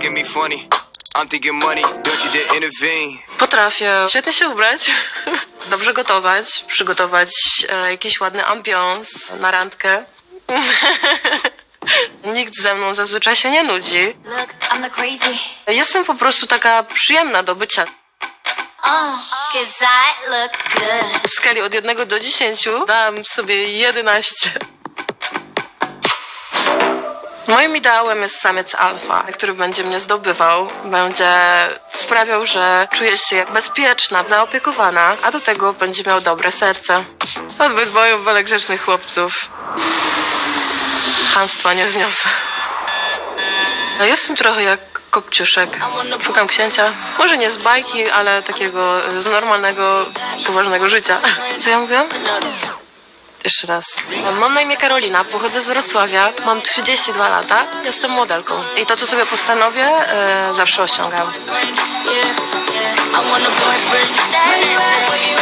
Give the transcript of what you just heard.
looking at me funny. I'm thinking money, don't you dare intervene. Potrafię świetnie się ubrać, dobrze gotować, przygotować e, jakiś ładny ambiance na randkę. Nikt ze mną zazwyczaj się nie nudzi. Look, I'm the crazy. Jestem po prostu taka przyjemna do bycia. Cause I look good. W skali od 1 do 10 dam sobie 11. Moim ideałem jest samiec alfa, który będzie mnie zdobywał, będzie sprawiał, że czuję się jak bezpieczna, zaopiekowana, a do tego będzie miał dobre serce. Odbyt boju wolę grzecznych chłopców. Chamstwa nie zniosę. No jestem trochę jak kopciuszek. Szukam księcia. Może nie z bajki, ale takiego z normalnego, poważnego życia. Co ja mówiłam? Jeszcze raz. Mam na imię Karolina, pochodzę z Wrocławia, mam 32 lata, jestem modelką. I to, co sobie postanowię, e, zawsze osiągam. Yeah, yeah.